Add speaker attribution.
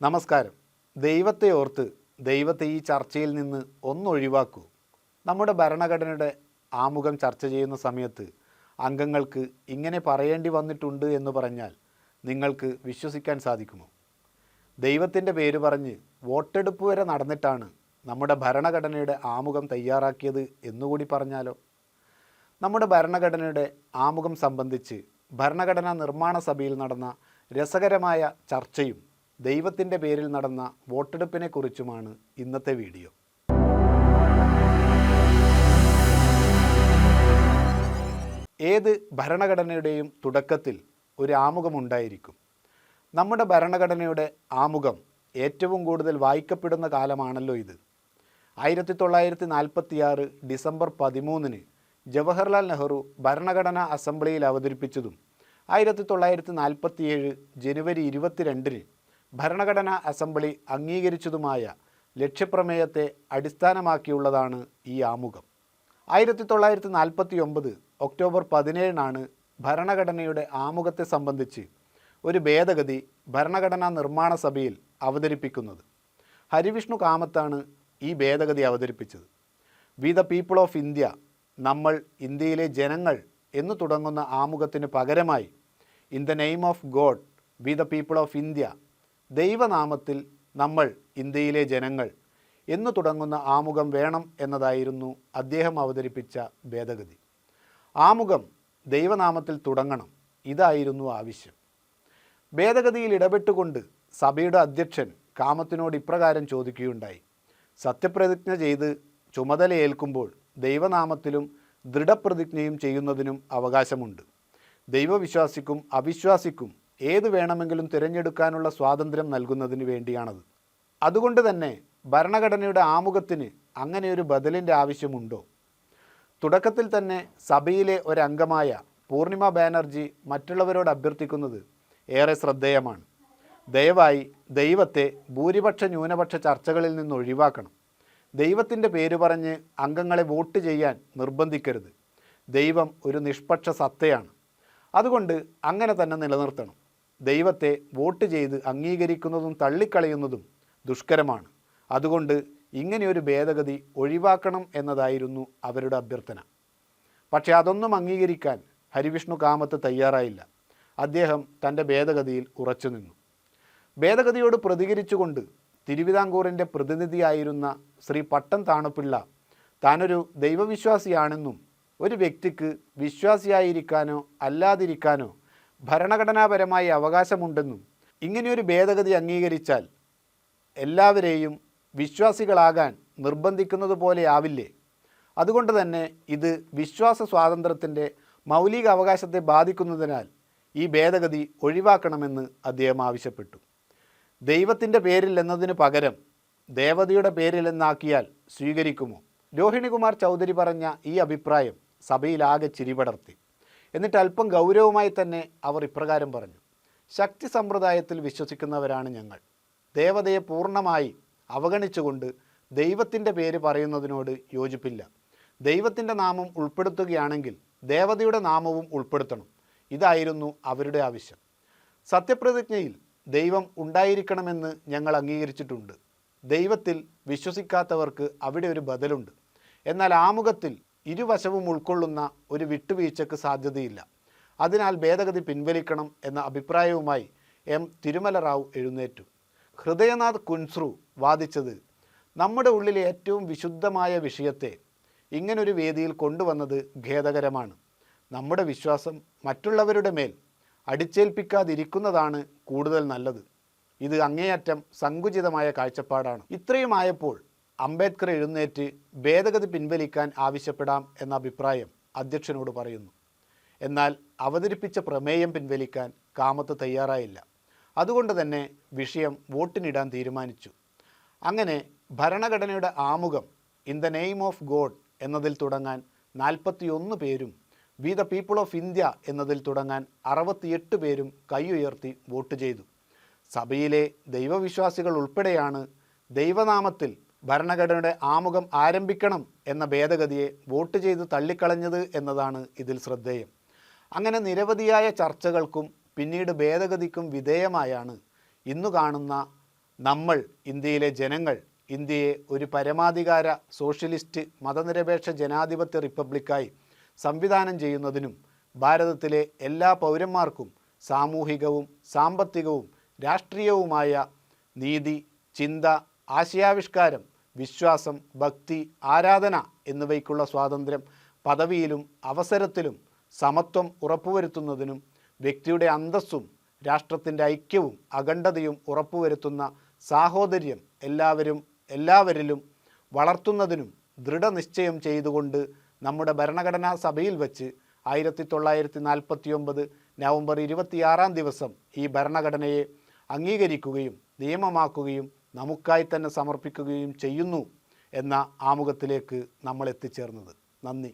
Speaker 1: നമസ്കാരം. ദൈവത്തെ ഓർത്ത് ദൈവത്തെ ഈ ചർച്ചയിൽ നിന്ന് ഒന്നൊഴിവാക്കൂ. നമ്മുടെ ഭരണഘടനയുടെ ആമുഖം ചർച്ച ചെയ്യുന്ന സമയത്ത് അംഗങ്ങൾക്ക് ഇങ്ങനെ പറയേണ്ടി വന്നിട്ടുണ്ട് എന്ന് പറഞ്ഞാൽ നിങ്ങൾക്ക് വിശ്വസിക്കാൻ സാധിക്കുമോ? ദൈവത്തിന്റെ പേര് പറഞ്ഞ് വോട്ടെടുപ്പ് വരെ നടന്നിട്ടാണ് നമ്മുടെ ഭരണഘടനയുടെ ആമുഖം തയ്യാറാക്കിയത് എന്നുകൂടി പറഞ്ഞാലോ? നമ്മുടെ ഭരണഘടനയുടെ ആമുഖം സംബന്ധിച്ച് ഭരണഘടനാ നിർമ്മാണ സഭയിൽ നടന്ന രസകരമായ ചർച്ചയും ദൈവത്തിന്റെ പേരിൽ നടന്ന വോട്ടെടുപ്പിനെ വോട്ടെടുപ്പിനെക്കുറിച്ചുമാണ് ഇന്നത്തെ വീഡിയോ. ഏത് ഭരണഘടനയുടെയും തുടക്കത്തിൽ ഒരു ആമുഖമുണ്ടായിരിക്കും നമ്മുടെ ഭരണഘടനയുടെ ആമുഖം ഏറ്റവും കൂടുതൽ വായിക്കപ്പെടുന്ന കാലമാണല്ലോ ഇത്. ആയിരത്തി തൊള്ളായിരത്തി നാൽപ്പത്തിയാറ് ഡിസംബർ പതിമൂന്നിന് ജവഹർലാൽ നെഹ്റു ഭരണഘടനാ അസംബ്ലിയിൽ അവതരിപ്പിച്ചതും ആയിരത്തി തൊള്ളായിരത്തി നാൽപ്പത്തിയേഴ് ജനുവരി ഇരുപത്തിരണ്ടിന് ഭരണഘടനാ അസംബ്ലി അംഗീകരിച്ചതുമായ ലക്ഷ്യപ്രമേയത്തെ അടിസ്ഥാനമാക്കിയുള്ളതാണ് ഈ ആമുഖം. ആയിരത്തി തൊള്ളായിരത്തി നാൽപ്പത്തി ഒമ്പത് ഒക്ടോബർ പതിനേഴിനാണ് ഭരണഘടനയുടെ ആമുഖത്തെ സംബന്ധിച്ച് ഒരു ഭേദഗതി ഭരണഘടനാ നിർമ്മാണ സഭയിൽ അവതരിപ്പിക്കുന്നത്. ഹരിവിഷ്ണു കാമത്താണ് ഈ ഭേദഗതി അവതരിപ്പിച്ചത്. We the people of India നമ്മൾ ഇന്ത്യയിലെ ജനങ്ങൾ എന്ന് തുടങ്ങുന്ന ആമുഖത്തിന് പകരമായി in the name of God we the people of India ദൈവനാമത്തിൽ നമ്മൾ ഇന്ത്യയിലെ ജനങ്ങൾ എന്ന് തുടങ്ങുന്ന ആമുഖം വേണം എന്നതായിരുന്നു അദ്ദേഹം അവതരിപ്പിച്ച ഭേദഗതി. ആമുഖം ദൈവനാമത്തിൽ തുടങ്ങണം ഇതായിരുന്നു ആവശ്യം. ഭേദഗതിയിൽ ഇടപെട്ടുകൊണ്ട് സഭയുടെ അധ്യക്ഷൻ കാമത്തിനോട് ഇപ്രകാരം ചോദിക്കുകയുണ്ടായി. സത്യപ്രതിജ്ഞ ചെയ്ത് ചുമതലയേൽക്കുമ്പോൾ ദൈവനാമത്തിലും ദൃഢപ്രതിജ്ഞയും ചെയ്യുന്നതിനും അവകാശമുണ്ട്. ദൈവവിശ്വാസിക്കും അവിശ്വാസിക്കും ഏത് വേണമെങ്കിലും തിരഞ്ഞെടുക്കാനുള്ള സ്വാതന്ത്ര്യം നൽകുന്നതിന് വേണ്ടിയാണത്. അതുകൊണ്ട് തന്നെ ഭരണഘടനയുടെ ആമുഖത്തിന് അങ്ങനെ ഒരു ബദലിന്റെ ആവശ്യമുണ്ടോ? തുടക്കത്തിൽ തന്നെ സഭയിലെ ഒരംഗമായ പൂർണിമ ബാനർജി മറ്റുള്ളവരോട് അഭ്യർത്ഥിക്കുന്നത് ഏറെ ശ്രദ്ധേയമാണ്. ദയവായി ദൈവത്തെ ഭൂരിപക്ഷ ന്യൂനപക്ഷ ചർച്ചകളിൽ നിന്ന് ഒഴിവാക്കണം. ദൈവത്തിന്റെ പേര് പറഞ്ഞ് അംഗങ്ങളെ വോട്ട് ചെയ്യാൻ നിർബന്ധിക്കരുത്. ദൈവം ഒരു നിഷ്പക്ഷ സത്തയാണ്. അതുകൊണ്ട് അങ്ങനെ തന്നെ നിലനിർത്തണം. ദൈവത്തെ വോട്ട് ചെയ്ത് അംഗീകരിക്കുന്നതും തള്ളിക്കളയുന്നതും ദുഷ്കരമാണ്. അതുകൊണ്ട് ഇങ്ങനെയൊരു ഭേദഗതി ഒഴിവാക്കണം എന്നതായിരുന്നു അവരുടെ അഭ്യർത്ഥന. പക്ഷേ അതൊന്നും അംഗീകരിക്കാൻ ഹരിവിഷ്ണു കാമത്ത് തയ്യാറായില്ല. അദ്ദേഹം തന്റെ ഭേദഗതിയിൽ ഉറച്ചു നിന്നു. ഭേദഗതിയോട് പ്രതികരിച്ചുകൊണ്ട് തിരുവിതാംകൂറിന്റെ പ്രതിനിധിയായിരുന്ന ശ്രീ പട്ടം താണുപിള്ള താനൊരു ദൈവവിശ്വാസിയാണെന്നും ഒരു വ്യക്തിക്ക് വിശ്വാസിയായിരിക്കാനോ അല്ലാതിരിക്കാനോ ഭരണഘടനാപരമായി അവകാശമുണ്ടെന്നും ഇങ്ങനെയൊരു ഭേദഗതി അംഗീകരിച്ചാൽ എല്ലാവരെയും വിശ്വാസികളാകാൻ നിർബന്ധിക്കുന്നത് പോലെയാവില്ലേ അതുകൊണ്ട് തന്നെ ഇത് വിശ്വാസ സ്വാതന്ത്ര്യത്തിന്റെ മൗലിക അവകാശത്തെ ബാധിക്കുന്നതിനാൽ ഈ ഭേദഗതി ഒഴിവാക്കണമെന്ന് അദ്ദേഹം ആവശ്യപ്പെട്ടു. ദൈവത്തിന്റെ പേരിൽ എന്നതിന് പകരം ദേവതയുടെ പേരിൽ എന്നാക്കിയാൽ സ്വീകരിക്കുമോ? രോഹിണികുമാർ ചൗധരി പറഞ്ഞ ഈ അഭിപ്രായം സഭയിലാകെ ചിരിപടർത്തി. എന്നിട്ട് അല്പം ഗൗരവമായി തന്നെ അവർ ഇപ്രകാരം പറഞ്ഞു ശക്തി സമ്പ്രദായത്തിൽ വിശ്വസിക്കുന്നവരാണ് ഞങ്ങൾ. ദേവതയെ പൂർണമായി അവഗണിച്ചുകൊണ്ട് ദൈവത്തിന്റെ പേര് പറയുന്നതിനോട് യോജിപ്പില്ല. ദൈവത്തിന്റെ നാമം ഉൾപ്പെടുത്തുകയാണെങ്കിൽ ദേവതയുടെ നാമവും ഉൾപ്പെടുത്തണം. ഇതായിരുന്നു അവരുടെ ആവശ്യം. സത്യപ്രതിജ്ഞയിൽ ദൈവം ഉണ്ടായിരിക്കണമെന്ന് ഞങ്ങൾ അംഗീകരിച്ചിട്ടുണ്ട്. ദൈവത്തിൽ വിശ്വസിക്കാത്തവർക്ക് അവിടെ ഒരു ബദലുണ്ട്. എന്നാൽ ആമുഖത്തിൽ ഇരുവശവും ഉൾക്കൊള്ളുന്ന ഒരു വിട്ടുവീഴ്ചക്ക് സാധ്യതയില്ല. അതിനാൽ ഭേദഗതി പിൻവലിക്കണം എന്ന അഭിപ്രായവുമായി എം. തിരുമല റാവു എഴുന്നേറ്റു. ഹൃദയനാഥ് കുൻസ്രു വാദിച്ചത് നമ്മുടെ ഉള്ളിലെ ഏറ്റവും വിശുദ്ധമായ വിഷയത്തെ ഇങ്ങനൊരു വേദിയിൽ കൊണ്ടുവന്നത് ഖേദകരമാണ്. നമ്മുടെ വിശ്വാസം മറ്റുള്ളവരുടെ മേൽ അടിച്ചേൽപ്പിക്കാതിരിക്കുന്നതാണ് കൂടുതൽ നല്ലത്. ഇത് അങ്ങേയറ്റം സങ്കുചിതമായ കാഴ്ചപ്പാടാണ്. ഇത്രയുമായപ്പോൾ അംബേദ്കർ എഴുന്നേറ്റ് ഭേദഗതി പിൻവലിക്കാൻ ആവശ്യപ്പെടാം എന്ന അഭിപ്രായം അധ്യക്ഷനോട് പറയുന്നു. എന്നാൽ അവതരിപ്പിച്ച പ്രമേയം പിൻവലിക്കാൻ കാമത്ത് തയ്യാറായില്ല. അതുകൊണ്ട് തന്നെ വിഷയം വോട്ടിനിടാൻ തീരുമാനിച്ചു. അങ്ങനെ ഭരണഘടനയുടെ ആമുഖം in the name of God എന്നതിൽ തുടങ്ങാൻ നാൽപ്പത്തിയൊന്ന് പേരും we the people of India എന്നതിൽ തുടങ്ങാൻ അറുപത്തിയെട്ട് പേരും കൈയുയർത്തി വോട്ട് ചെയ്തു. സഭയിലെ ദൈവവിശ്വാസികൾ ഉൾപ്പെടെയാണ് ദൈവനാമത്തിൽ ഭരണഘടനയുടെ ആമുഖം ആരംഭിക്കണം എന്ന ഭേദഗതിയെ വോട്ട് ചെയ്ത് തള്ളിക്കളഞ്ഞത് എന്നതാണ് ഇതിൽ ശ്രദ്ധേയം. അങ്ങനെ നിരവധിയായ ചർച്ചകൾക്കും പിന്നീട് ഭേദഗതിക്കും വിധേയമായാണ് ഇന്നു കാണുന്ന നമ്മൾ ഇന്ത്യയിലെ ജനങ്ങൾ ഇന്ത്യയെ ഒരു പരമാധികാര സോഷ്യലിസ്റ്റ് മതനിരപേക്ഷ ജനാധിപത്യ റിപ്പബ്ലിക്കായി സംവിധാനം ചെയ്യുന്നതിനും ഭാരതത്തിലെ എല്ലാ പൗരന്മാർക്കും സാമൂഹികവും സാമ്പത്തികവും രാഷ്ട്രീയവുമായ നീതി ചിന്ത ആശയാവിഷ്കാരം വിശ്വാസം ഭക്തി ആരാധന എന്നിവയ്ക്കുള്ള സ്വാതന്ത്ര്യം പദവിയിലും അവസരത്തിലും സമത്വം ഉറപ്പുവരുത്തുന്നതിനും വ്യക്തിയുടെ അന്തസ്സും രാഷ്ട്രത്തിന്റെ ഐക്യവും അഖണ്ഡതയും ഉറപ്പുവരുത്തുന്ന സാഹോദര്യം എല്ലാവരും എല്ലാവരിലും വളർത്തുന്നതിനും ദൃഢനിശ്ചയം ചെയ്തുകൊണ്ട് നമ്മുടെ ഭരണഘടനാ സഭയിൽ വച്ച് ആയിരത്തി തൊള്ളായിരത്തി നാൽപ്പത്തി ഒമ്പത് നവംബർ ഇരുപത്തിയാറാം ദിവസം ഈ ഭരണഘടനയെ അംഗീകരിക്കുകയും നിയമമാക്കുകയും നമുക്കായി തന്നെ സമർപ്പിക്കുകയും ചെയ്യുന്നു എന്ന ആമുഖത്തിലേക്ക് നമ്മൾ എത്തിച്ചേർന്നത് നന്ദി.